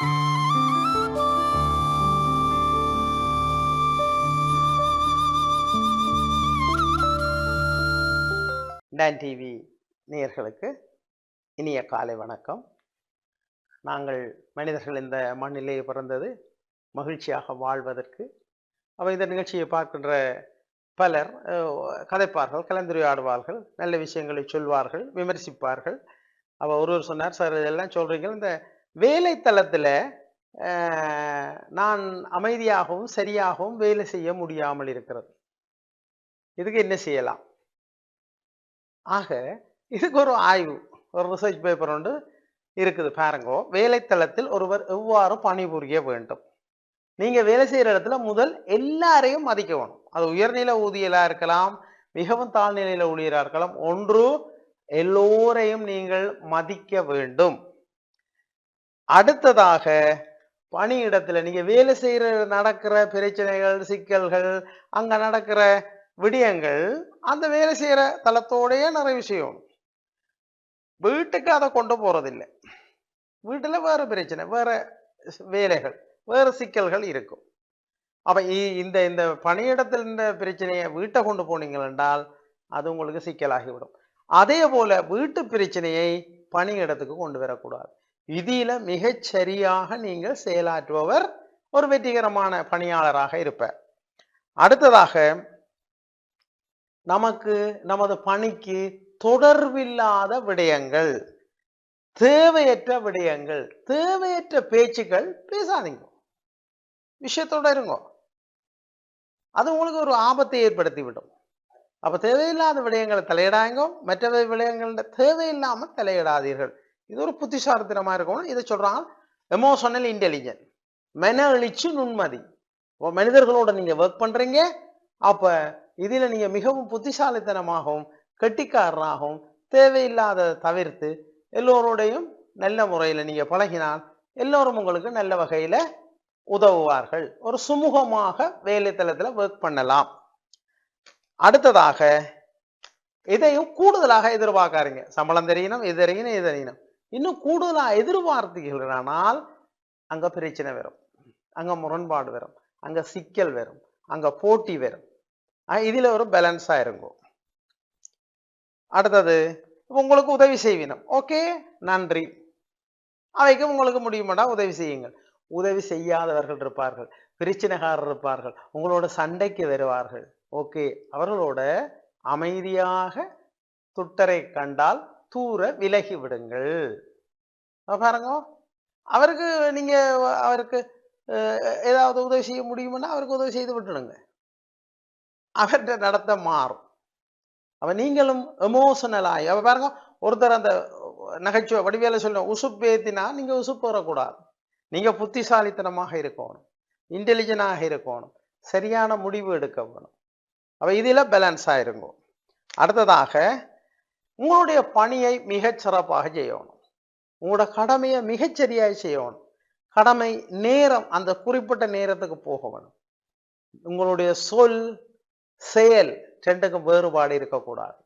Don TV நேயர்களுக்கு இனிய காலை வணக்கம். நாங்கள் மனிதர்கள் இந்த மண்ணிலே பிறந்தது மகிழ்ச்சியாக வாழ்வதற்கு அப்போ இந்த நிகழ்ச்சியை பார்க்கின்ற பலர் கதைப்பார்கள் கலந்துரையாடுவார்கள் நல்ல விஷயங்களை சொல்வார்கள் விமர்சிப்பார்கள். அவள் ஒருவர் சொன்னார் சார் இதெல்லாம் சொல்கிறீங்க இந்த வேலை தளத்தில் நான் அமைதியாகவும் சரியாகவும் வேலை செய்ய முடியாமல் இருக்கிறது. இதுக்கு என்ன செய்யலாம்? ஆக இதுக்கு ஒரு ஆய்வு ஒரு ரிசர்ச் பேப்பர் ஒன்று இருக்குது பாருங்கோ. வேலைத்தளத்தில் ஒருவர் எவ்வாறு பணிபுரிய வேண்டும்? நீங்கள் வேலை செய்கிற இடத்துல முதல் எல்லாரையும் மதிக்க வேணும் அது உயர்நிலை ஊதியலாக இருக்கலாம் மிகவும் தாழ்நிலையில் ஊழியராக இருக்கலாம். ஒன்று எல்லோரையும் நீங்கள் மதிக்க வேண்டும். அடுத்ததாக பணியிடத்துல நீங்க வேலை செய்யற நடக்கிற பிரச்சனைகள் சிக்கல்கள் அங்க நடக்கிற விடயங்கள் அந்த வேலை செய்யற தளத்தோடயே நிறைய விஷயம். வீட்டுக்கு அதை கொண்டு போறதில்லை. வீட்டில் வேற பிரச்சனை வேற வேலைகள் வேற சிக்கல்கள் இருக்கும். அப்போ இ- இந்த இந்த பணியிடத்தில் இந்த பிரச்சனையை வீட்டை கொண்டு போனீங்கள் என்றால் அது உங்களுக்கு சிக்கலாகிவிடும். அதே போல வீட்டு பிரச்சனையை பணியிடத்துக்கு கொண்டு வரக்கூடாது. விதியில மிகச் சரியாக நீங்கள் செயலாற்றுபவர் ஒரு வெற்றிகரமான பணியாளராக இருப்பார். அடுத்ததாக நமக்கு நமது பணிக்கு தொடர்பில்லாத விடயங்கள் தேவையற்ற விடயங்கள் தேவையற்ற பேச்சுக்கள் பேசாதீங்க. விஷயத்தோட இருங்க. அது உங்களுக்கு ஒரு ஆபத்தை ஏற்படுத்தி விடும் அப்ப தேவையில்லாத விடயங்களை தலையிடாங்க மற்ற விடயங்கள தேவையில்லாம தலையிடாதீர்கள். இது ஒரு புத்திசாலித்தனமாக இருக்கணும். இதை சொல்கிறாங்க எமோஷனல் இன்டெலிஜென்ட் மன எழுச்சி நுண்மதி. இப்போ மனிதர்களோட நீங்கள் ஒர்க் பண்ணுறீங்க அப்போ இதில் நீங்கள் மிகவும் புத்திசாலித்தனமாகவும் கெட்டிக்காரனாகவும் தேவையில்லாத தவிர்த்து எல்லோரோடையும் நல்ல முறையில் நீங்கள் பழகினால் எல்லோரும் உங்களுக்கு நல்ல வகையில் உதவுவார்கள். ஒரு சுமூகமாக வேலைத்தளத்தில் ஒர்க் பண்ணலாம். அடுத்ததாக இதையும் கூடுதலாக எதிர்பார்க்காருங்க சம்பளம் தெரியணும் இது தெரியணும் இது தெரியணும். இன்னும் கூடுதலாக எதிர்பார்த்தீர்களானால் அங்க பிரச்சனை வரும். அங்க முரண்பாடு வரும். அங்க சிக்கல் வரும். அங்க போட்டி வரும். இதில் ஒரு பேலன்ஸாக இருக்கும். அடுத்தது உங்களுக்கு உதவி செய்வினம். ஓகே? நன்றி. அவைக்கு உங்களுக்கு முடியுமாடா? உதவி செய்யுங்கள். உதவி செய்யாதவர்கள் இருப்பார்கள். பிரச்சனைகாரர் இருப்பார்கள். உங்களோட சண்டைக்கு வருவார்கள். ஓகே. அவர்களோட அமைதியாக துட்டரை கண்டால் தூர விலகி விடுங்கள். பாருங்க. அவருக்கு நீங்க அவருக்கு ஏதாவது உதவி செய்ய முடியும்னா அவருக்கு உதவி செய்து விட்டுடுங்க. அவர்கிட்ட நடத்த மாறும். அவ நீங்களும் எமோஷனலாகி அவ பாருங்க ஒருத்தர் அந்த நகைச்சுவை வடிவேல சொல்லணும் உசுப்பு ஏத்தினா நீங்க உசுப்பு வரக்கூடாது நீங்க புத்திசாலித்தனமாக இருக்கணும். இன்டெலிஜென்டாக இருக்கணும். சரியான முடிவு எடுக்க வேணும். அவ இதில் பேலன்ஸ் ஆயிருங்க. அடுத்ததாக உங்களுடைய பணியை மிகச் சிறப்பாக செய்யணும். உங்களோட கடமையை மிகச்சரியாக செய்யணும். கடமை நேரம் அந்த குறிப்பிட்ட நேரத்துக்கு போக வேணும். உங்களுடைய சொல் செயல் ரெண்டுக்கும் வேறுபாடு இருக்கக்கூடாது.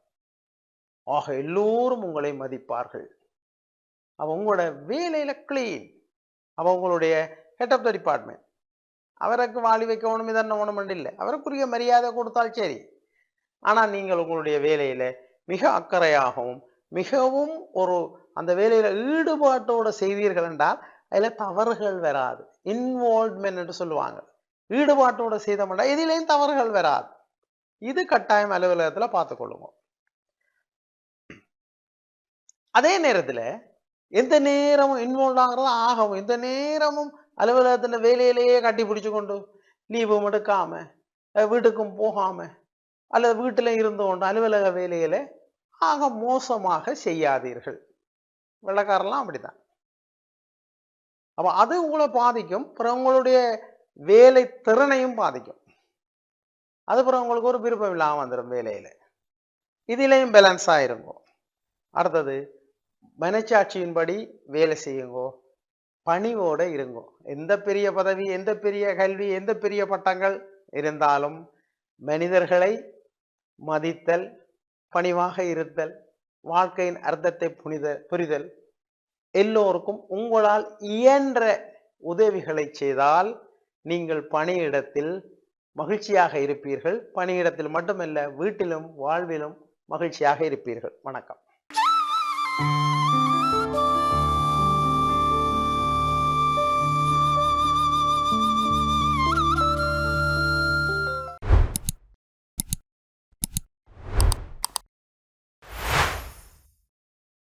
ஆக எல்லோரும் உங்களை மதிப்பார்கள். அவன் உங்களோட வேலையில கிளீன் அவன் உங்களுடைய ஹெட் ஆஃப் த டிபார்ட்மெண்ட் அவருக்கு வாழி வைக்கணும் இதென்ன ஒன்றும் இல்லை. அவருக்குரிய மரியாதை கொடுத்தால் சரி. ஆனால் நீங்கள் உங்களுடைய வேலையில் மிக அக்கறையாகவும் மிகவும் ஒரு அந்த வேலையில ஈடுபாட்டோட செய்தீர்கள் என்றால் அதுல தவறுகள் வராது. இன்வால்வ்மெண்ட் என்று சொல்லுவாங்க. ஈடுபாட்டோட செய்தோம்னா எதிலையும் தவறுகள் வராது. இது கட்டாயம் அலுவலகத்துல பார்த்துக்கொள்ளுங்க அதே நேரத்துல எந்த நேரமும் இன்வால்வ் ஆகிறது ஆகும் எந்த நேரமும் அலுவலகத்துல வேலையிலேயே கட்டி பிடிச்சு கொண்டு லீவும் எடுக்காம வீட்டுக்கும் போகாம அல்லது வீட்டுல இருந்து கொண்டு அலுவலக வேலையில ஆக மோசமாக செய்யாதீர்கள். வெள்ளக்காரெல்லாம் அப்படிதான் அப்போ அது உங்களை பாதிக்கும். அப்புறம் உங்களுடைய வேலை திறனையும் பாதிக்கும். அது அப்புறம் உங்களுக்கு ஒரு விருப்பம் இல்லாமல் வந்துடும் வேலையில். இதிலையும் பேலன்ஸ் ஆயிருங்கோ அடுத்தது மனச்சாட்சியின்படி வேலை செய்யுங்கோ. பணிவோட இருங்கோ. எந்த பெரிய பதவி எந்த பெரிய கல்வி எந்த பெரிய பட்டங்கள் இருந்தாலும் மனிதர்களை மதித்தல் பணிவாக இருத்தல் வாழ்க்கையின் அர்த்தத்தை புனித புரிதல். எல்லோருக்கும் உங்களால் இயன்ற உதவிகளை செய்தால் நீங்கள் பணியிடத்தில் மகிழ்ச்சியாக இருப்பீர்கள். பணியிடத்தில் மட்டுமல்ல வீட்டிலும் வாழ்விலும் மகிழ்ச்சியாக இருப்பீர்கள். வணக்கம்.